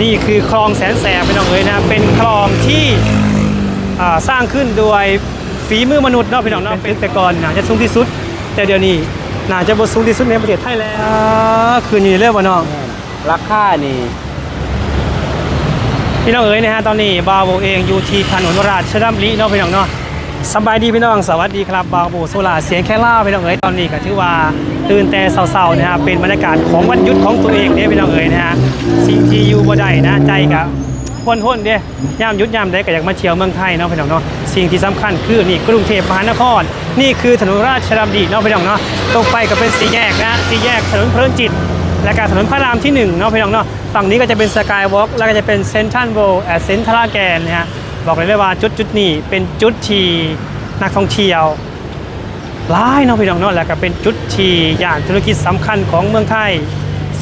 นี่คือคลองแสนแสบพี่น้องเอ๋ยนะเป็นคลองที่อ่าสร้างขึ้นโดยฝีมือมนุษย์เนาะพี่น้องเนาะเป็นแต่ก่อนน่าจะสูงที่สุด แต่เดี๋ยวนี้น่าจะบ่สูงที่สุดในประเทศไทยแล้วอ่าคืนนี้เรียกว่าน้องราคานี่พี่น้องเอ๋ยนะฮะตอนนี้บาวโบเองอยู่ที่ถนนราชดำริเนาะพี่น้องเนาะ สบายดีพี่น้องสวัสดีครับบาวโบโซลาเสียงแค่ล่าพี่น้องเอ๋ยตอนนี้ก็ถือว่าตื่นแต่เศร้าๆนะฮะเป็นบรรยากาศของวันหยุดของตัวเองเนี่ยพี่น้องเอ๋ยนะฮะสิ่งที่อยู่บ่ได้นะใจกับพ้นพ้นๆเด้ย่ามหยุดยามได้ก็อยากมาเที่ยวเมืองไทยเนาะพี่น้องเนาะสิ่งที่สำคัญคือนี่กรุงเทพมหานคร นี่คือถนนราชดำรินเนาะพี่น้องเนาะตรงไปก็เป็นสีแยกนะสีแยกถนนเพลินจิตและการถนนพระรามที่1เนาะพี่น้องเนาะฝั่งนี้ก็จะเป็นสกายวอล์กแล้วก็จะเป็นเซนทรัลโวลแอดเซนทรัลแกนนะฮะ บอกเลยว่าจุดจุดนี้เป็นจุดที่นักท่องเที่ยวหลายเนาะพี่น้องเนาะแล้วก็เป็นจุดที่ย่านธุรกิจสำคัญของเมืองไทย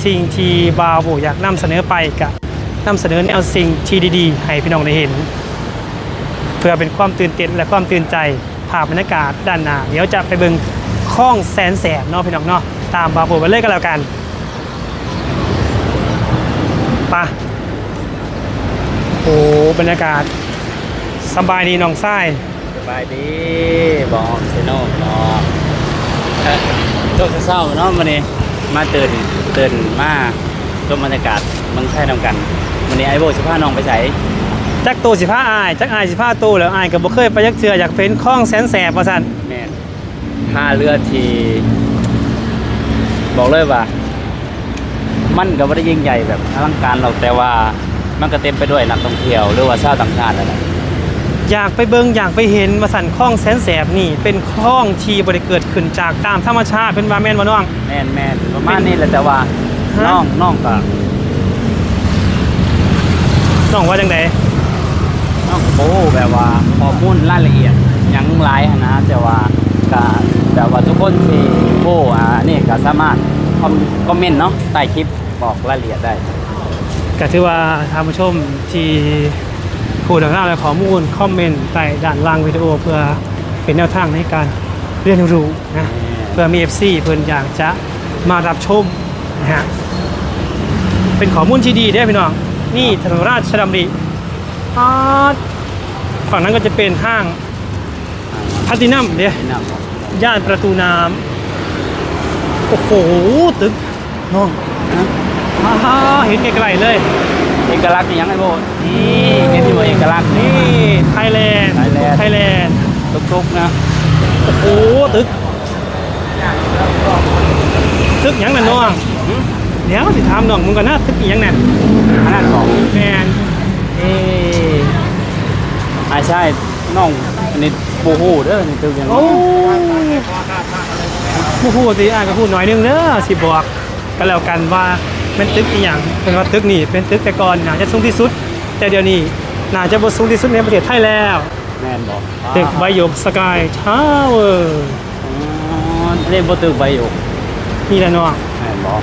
สิ่งที่บาวโบอยากนำเสนอไปกับนำเสนอแนวสิ่งที่ดีๆ ให้พี่น้องได้เห็น เพื่อเป็นความตื่นเต้นและความตื่นใจภาพบรรยากาศด้านหน้าเดี๋ยวจะไปเบิ่งคลองแสนแสบเนาะพี่น้องเนาะตามบาวโบไปเลยกันแล้วกันปะโอ้บรรยากาศ สบายดีน้องไส้สบายดีบอกเซโน่บอกเอ่อโชคเศร้าเนาะวันนี้มาตื่นตื่นมาชมบรรยากาศเมืองไทยนำกันวันนี้ไอโบสิพาน้องไปใส่จักโตสิผ้าอายจักอายสิผ้าโตแล้วอายก็บ่เคยไปยักเทืออยากเป็นข้องแสนแสบว่าซั่นแม่นท่าเรือที่บอกเลยว่า มันก็ไม่ได้ยิ่งใหญ่แบบอลังการหรอกแต่ว่ามันก็เต็มไปด้วยนักท่องเที่ยวหรือว่าชาวต่างชาตินั่นแหละ อยากไปเบิ่งอยากไปเห็นว่าซั่นข้องแสนแสบนี่ เป็นข้องที่บ่ได้เกิดขึ้นจากตามธรรมชาติเป็นว่าแม่นบ่น้อง แม่นแม่นประมาณนี้แหละแต่ว่าฮะ น้องน้องก็น้องว่าจังไดน้องก็โอ้แบบว่าข้อมูลรายละเอียดหยังหลายหั้นนะแต่ว่าก็แต่ว่าทุกคนที่โอ้อ่านี่ก็สามารถคอมคอมเมนต์เนาะใต้คลิปบอกรายละเอียดได้ ก็ถือว่าท่านผู้ชมที่ ผู้ดังและข้อมูลคอมเมนต์ใต้ด้านล่างวิดีโอเพื่อเป็นแนวทางในการเรียนรู้นะเพื่อมี FC เพิ่นอยากจะมารับชมนะฮะเป็นข้อมูลที่ดีเด้พี่น้อง นี่ถนนราชดำริอาดฝั่งนั้นก็จะเป็นห้างพลาตินัมเด้แนะนำบอกย่านประตูน้ำโอ้โห ตึกน้องอ้าเห็นไกลๆเลย อกลักษณ์นี่ยังไงโบนี่เห็นที่ว่าเอกลักษณ์นี่นี่ไทยแลนด์ Thailand ไทยแลนด์ทุกๆนะโอ้โหตึกตึกหยังน่ะน้องเดี๋ยวสิถามน้องมึงก่อนนะตึกอีหยังน่ะอันนั้นของแมนเอออาใช่น้องอันนี้ปูหูเด้อนี่คือยังโอ้ผู้พูดสิอ่านก็พูดหน่อยนึงเด้อสิบอกก็แล้วกันว่า เป็นตึกอีหยังเป็นว่าตึกนี่เป็นตึกแต่ก่อนน่าจะสูงที่สุด แต่เดี๋ยวนี้น่าจะบ่สูงที่สุดในประเทศไทยแล้วแม่นบอกตึกใบหยกสกายทาวเวอร์อ๋ออันนี้บ่ตึกใบอยู่นี่แหละน้องแม่นบอก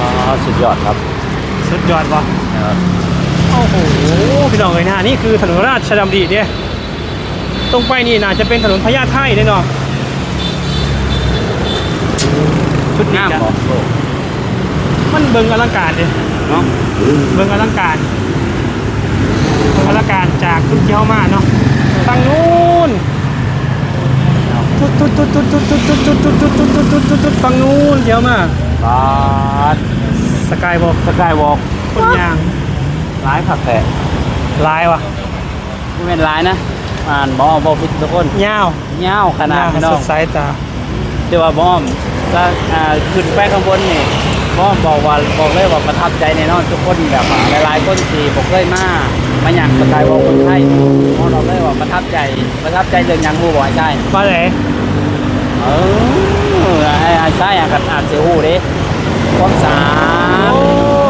อ๋อสุดยอดครับสุดยอดวะเออโอ้โหพี่น้องเอ้ยนะนี่คือถนนราชดำริเด้ตรงไปนี่น่าจะเป็นถนนพญาไทแน่นอนชุดนี้งามจ้ะบอกโลก มันเบิ่งอลังการเด้เนาะเบิ่งอลังการเบิ่งอลังการจากทุกที่เข้ามาเนาะฝั่งนู้นตุ๊ดตุ๊ดตุ๊ดตุ๊ดตุ๊ดตุ๊ดตุ๊ดตุ๊ดตุ๊ดตุ๊ดตุ๊ดตุ๊ดตุ๊ดฝั่งนู้นเดี๋ยวมาบาดสกายวอล์กสกายวอล์กคนยางร้ายผักแตะลายว่ะไม่เป็นร้ายนะอ่านบอบ่ผิดทุกคนยาวเงาวขนาดยาวพี่น้สองดใสตาเดี๋ยวว่าบอมจะอ่าขึ้นไปข้างบนนี่ บอมบอกว่าบอกเลยว่าประทับใจแน่นอนทุกคนแบบว่าหลายๆคนที่บอกเคยมามาอยากสกายวอล์กคนไทยบอมบอกเลยว่าประทับใจประทับใจเรื่องหยังฮู้บ่ใช่ว่าไหนเออไอ้ไอ้ใช่อะกันอ่านเสียฮู้เด้ความสะอาดโอ้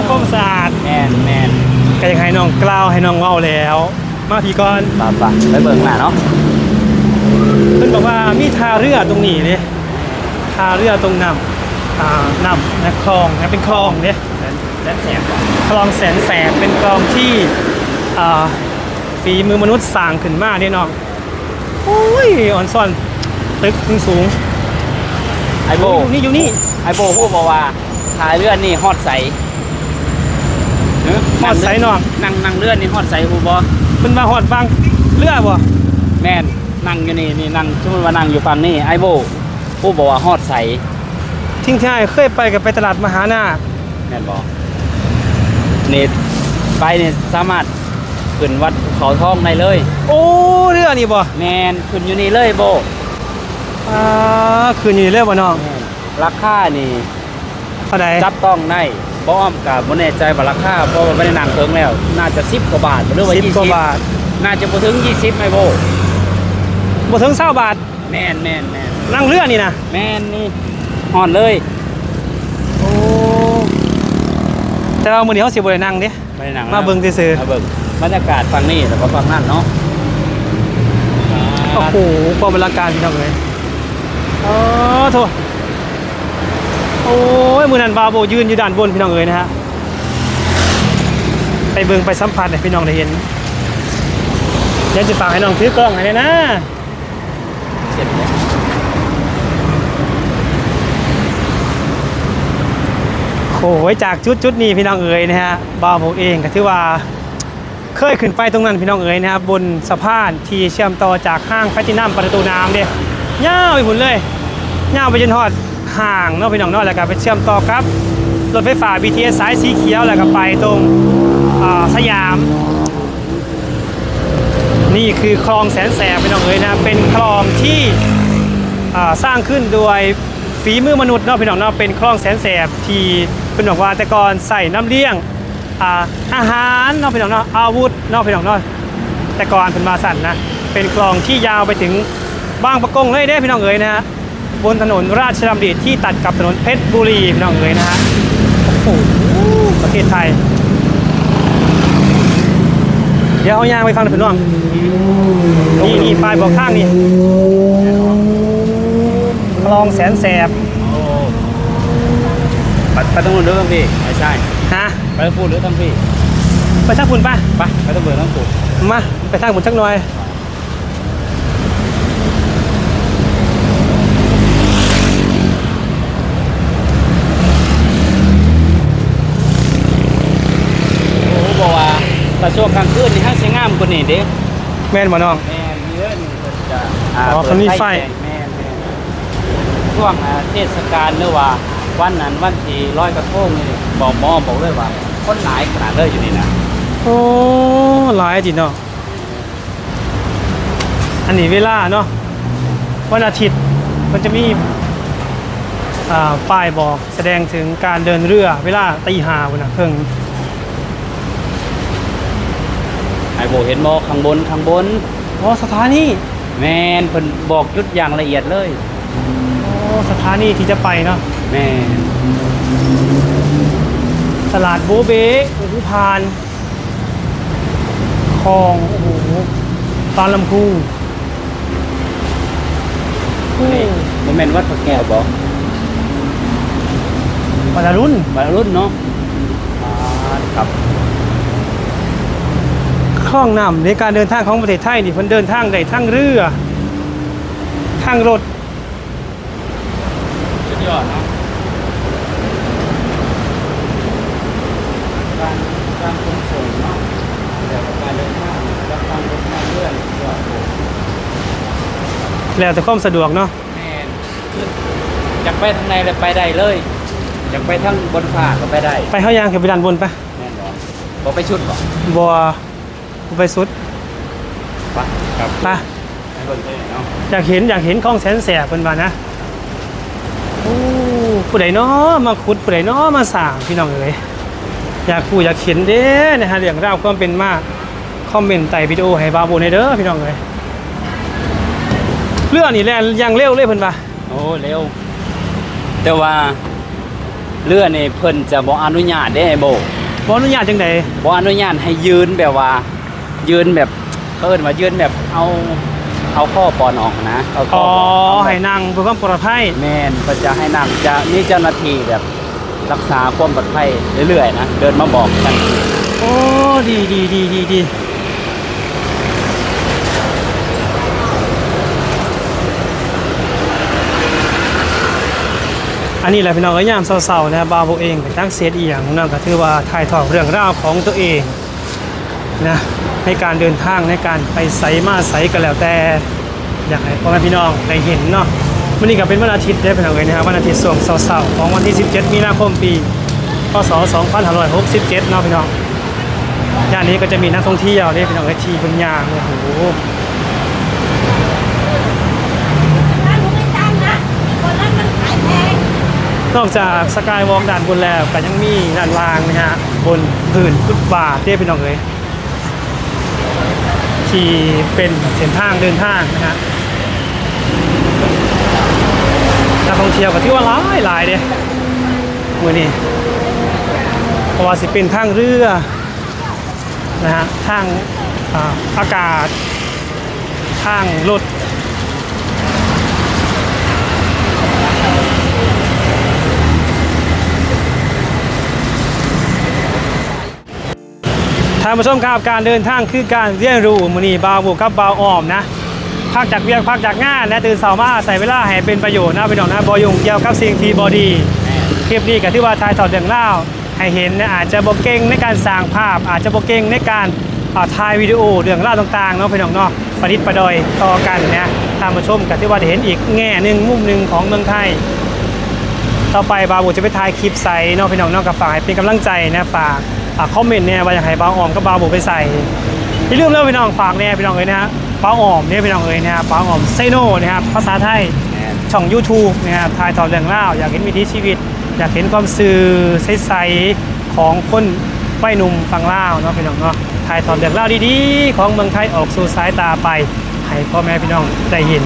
ความสะอาดแม่นแม่นก็ยังให้น้องกล่าวให้น้องเว้าแล้ว มาพี่ก่อนป่ะป่ะไปเบิ่งหน่ะเนาะเพิ่นบอกว่ามีท่าเรือตรงนี้เนี่ยท่าเรือตรงน้ำ อ่าน้ำนะคลองนะเป็นคลองเนี่ยแล้วแสบบ่คลองแสนแสบเป็นคลองที่อ่าฝีมือมนุษย์สร้างขึ้นมาเนี่ยน้องโอ้ยอ่อนซ่อนตึกสูงไอ้โบอยู่นี่อยู่นี่ไอ้โบฮู้บ่ว่าถ่ายเรื่องนี่ฮอดใสเอ้อฮอดไสน้องนั่งนั่งเลื่อนนี่ฮอดไสฮู้บ่เพิ่นมาฮอดบางเรือบ่แม่นนั่งอยู่นี่นี่นั่งสมมุติว่านั่งอยู่ฝั่งนี้ไอ้โบผู้บอกว่าฮอดไส ทิ้งท้ายเคยไปกับไปตลาดมหานาคแม่นบ่นี่ไปนี่สามารถขึ้นวัดเขาทองได้เลย โอ้เรือนี่บ่แม่นขึ้นอยู่นี่เลยโบอ่าคืนนี้เรือบ่น้องแม่นราคานี่เท่าใดจับต้องได้บ่อ้อมกับบ่แน่ใจว่าราคาเพราะว่าไม่ได้นั่งเทิงแล้ว น่าจะ10กว่าบาทหรือว่าสิบกว่าบาท20น่าจะบ่ถึง 20ไอ้โบบ่ถึง20บาทแม่นแม่นแม่นนั่งเรือนี่นะแม่นนี่ ฮอดเลยโอ้แต่ว่ามื้อนี้เฮาสิบ่ได้นั่งเด้ไม่ได้นั่งมาเบิ่งซื่อๆมาเบิ่งบรรยากาศฝั่งนี้แล้วก็ฝั่งนั้นเนาะโอ้โหความบรรการพี่น้องเลยอ๋อโถโอ้ยมือนันบาโบยืนอยู่ด้านบนพี่น้องเอ๋ยนะฮะไปเบิ่งไปสัมผัสให้พี่น้องได้เห็นเดี๋ยวจะฝากให้น้องถือกล้องให้เลยนะ เสร็จแล้ว โอ้ยจากจุดจุดนี้พี่น้องเอ๋ยนะฮะบาโบเองก็ถือว่า เคยขึ้นไปตรงนั้นพี่น้องเอ๋ยนะครับบนสะพานที่เชื่อมต่อจากห้างแพทินัมประตูน้ำเนี่ยยาวไปหมดเลยยาวไปจนทอดห่างเนาะพี่น้องเนาะแล้วก็ไปเชื่อมต่อครับรถไฟฟ้า BTS สายสีเขียวแล้วก็ไปตรงอ่าสยาม นี่คือคลองแสนแสบพี่น้องเอ๋ยนะเป็นคลองที่อ่าสร้างขึ้นโดยฝีมือมนุษย์เนาะพี่น้องเนาะเป็นคลองแสนแสบที่ เป็นบอกว่าแต่ก่อนใส่น้ำเลี้ยงอาอาหารนาะพี่น้องนาะอาวุธนาะพี่น้องนาะแต่ก่อนเป็นมาสั่นนะเป็นคลองที่ยาวไปถึงบางประกงเลยเด้พี่น้องเอ๋ยนะฮะบนถนนราชดำริที่ตัดกับถนนเพชรบุรีพี่น้องเอ๋ยนะฮะโอ้โหประเทศไทย เดี๋ยวเอายางไปฟังหน่อยพี่น้องนี่นี่ป้ายบอกข้างนี่คลองแสนแสบ ไปไปตรงนู้นหรือต้องพี่ไม่ใช่ฮะไปตรงพูดหรือต้องพี่ไปทางคุณป่ะไปไปตรงเบอร์ต้องพูดมาไปทางคุณสักหน่อยโอ้บอกว่าแต่ช่วงกลางคืนนี่ห้างเสียงามกว่านี่เด้แม่นบ่น้องแม่มีเรื่องเพิ่นจะอ๋อเปิดเขามีไฟแสงแม่แม่ช่วงอ่าเทศกาลหรือว่า วันนั้นวันที่ลอยกระทงนี่บอกหมอบอกเลยว่าคนหลายขนาดเลยอยู่นี่นะโอ้หลายจิตเนาะอันนี้เวลาเนาะวันอาทิตย์มันจะมีอ่าป้ายบอกแสดงถึงการเดินเรือเวลาตีห้าวันนะเพิ่งไอ้โบเห็นบ่ข้างบนข้างบนอ๋อสถานีแมนเพิ่นบอกจุดอย่างละเอียดเลยอ๋อ สถานีที่จะไปเนาะแม่นตลาดโบเบ้อุทุพานคลองโอ้โหปานลำพูโอ้นี่บ่แม่นวัดพระแก้วบ่วัยรุ่นวัยรุ่นเนาะอ่าครับคล่องนำในการเดินทางของประเทศไทยนี่เพิ่นเดินทางได้ทั้งเรือทางรถ สุดยอดเนาะการการขนส่งเนาะเดี๋ยวกับการเดินทางกับการเดินทางเรื่องยอดโหแล้วแต่ความสะดวกเนาะแม่นคืออยากไปทางไหนเลยไปได้เลยอยากไปทางบนฟ้าก็ไปได้ไปเข้ายางขึ้นไปด้านบนปะแน่นอนบ่ไปชุดบ่บัวไปสุดไปครับปะไปเบิ่งได้เนาะอยากเห็นอยากเห็นคลองแสนแสบเพิ่นว่านะโอ้ ผู้ใดเนาะมาขุดผู้ใดเนาะมาสร้างพี่น้องเอ๋ยอยากผู้อยากเห็นเด้นะฮะเรื่องราวความเป็นมาคอมเมนต์ใต้วิดีโอให้บาโบในเด้อพี่น้องเอ๋ยเรื่องนี่แล่นอยังเร็วเลยเพิ่นว่าโอ้เร็ว แต่ว่าเรือนี่เพิ่นจะบ่อนุญาตได้ไอ้โบบ่อนุญาตจังไดบ่อนุญาตให้ยืนแบบว่า ยืนแบบเขาเอิ้นว่ายืนแบบเอา เอาข้อปอนออกนะเอาข้อ๋อปนออกให้นั่งเพื่อความปลอดภัยแม่นเพิ่นจะให้นั่งจะมีเจ้าหน้าที่แบบรักษาความปลอดภัยเรื่อยๆนะเดินมาบอกกัน โอ้ดีดีดีดีดีอันนี้แหละพี่น้องก็ยามเศร้าๆนะบาวโบเองก็ตั้งเสียดอีหยังนั่นก็ถือว่าถ่ายทอดเรื่องราวของตัวเองนะ ในการเดินทางในการไปไสมาไสก็แล้วแต่อยากให้พ่อแม่พี่น้องได้เห็นเนาะวันนี้ก็เป็นวันอาทิตย์ได้เป็นเอาไงนะครับวันอาทิตย์ส่วงเสาร์ของวันที่ 17 มีนาคมปีพศ 2567 เนาะพี่น้องย่านนี้ก็จะมีนักท่องเที่ยวเนี่ยพี่น้องไอทีคุณยางโอ้โหถ้าหนูไม่ตั้งนะคนนั้นมันอกจากสกายวอล์กด่านบนแล้วก็ยังมีด้านล่างนะฮะบนพื้นฟุตบาทเนี่ยพี่น้องเอ้ยี่เป็นเส้นทางเดินทางนะฮะนักท่องเที่ยวก็ที่ว่าหลายหลายเด้มือนี้เพราะว่าสิเป็นทางเรือนะฮะทางอาอากาศทางรถ ท่านผู้ชมครับการเดินทางคือการเรียนรู้มือนีบาวบุกกับบาวออมนะพักจากเวียกพักจากงานและตื่นเสาร์มาใส่เวลาให้เป็นประโยชน์นะพี่น้องนะบอยุงเกี่ยวกับสิ่งที่บอดีคลิปนี้ก็ที่ว่าทายถอดเรื่องเล่าให้เห็นนะอาจจะบกเก่งในการสร้างภาพ อาจจะบกเก่งในการอ่าถ่ายวิดีโอเรื่องเล่าต่างๆเนาะพี่น้องเนาะประดิษฐ์ประดอยต่อกันนะท่านผู้ชมก็ที่ว่าได้เห็นอีกแง่หนึ่งมุมหนึ่งของเมืองไทยต่อไปบาวบุจะไปถ่ายคลิปใส่เนาะพี่น้องเนอกกับฝากให้เป็นกำลังใจนะฝาก อ่าคอมเมนต์เนี่ยว่าอยากให้บาวออมกับบาบุไปใส่อย่าลืมเล่าพี่น้องฝากเนี่ยพี่น้องเอ้ยนะฮะบาวออมเนี่ยพี่น้องเอ้ยนะฮะบาวออมไซโน่นะครับภาษาไทยช่อง YouTube นะครับถ่ายทอดเรื่องเล่าอยากเห็นวิถีชีวิต อยากเห็นความสื่อใสๆของคนวัยหนุ่มฝั่งล่าเนาะพี่น้องเนาะถ่ายทอดเรื่องเล่าดีๆ ของเมืองไทยออกสู่สายตาไปให้พ่อแม่พี่น้องได้เห็น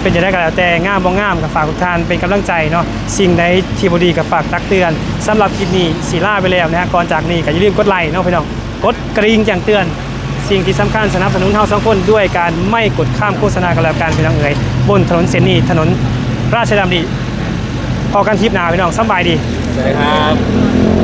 เป็นจะได้ก็แล้วแต่งามบ่งามกับฝากทุกท่านเป็นกำลังใจเนาะสิ่งใดที่บดีกับฝากตักเตือนสำหรับคลิปนี้สีล่าไปแล้วนะฮะก่อนจากนี้ก็อย่าลืมกดไลค์เนาะพี่น้องกดกระดิ่งแจ้งเตือน สิ่งที่สำคัญสนับสนุนเฮาสองคนด้วยการไม่กดข้ามโฆษณากันแล้วกันพี่น้องเอ๋ยบนถนนเส้นนี้ถนนราชดำริพอกันทริปหนาพี่น้องสบายดีสวัสดีครับ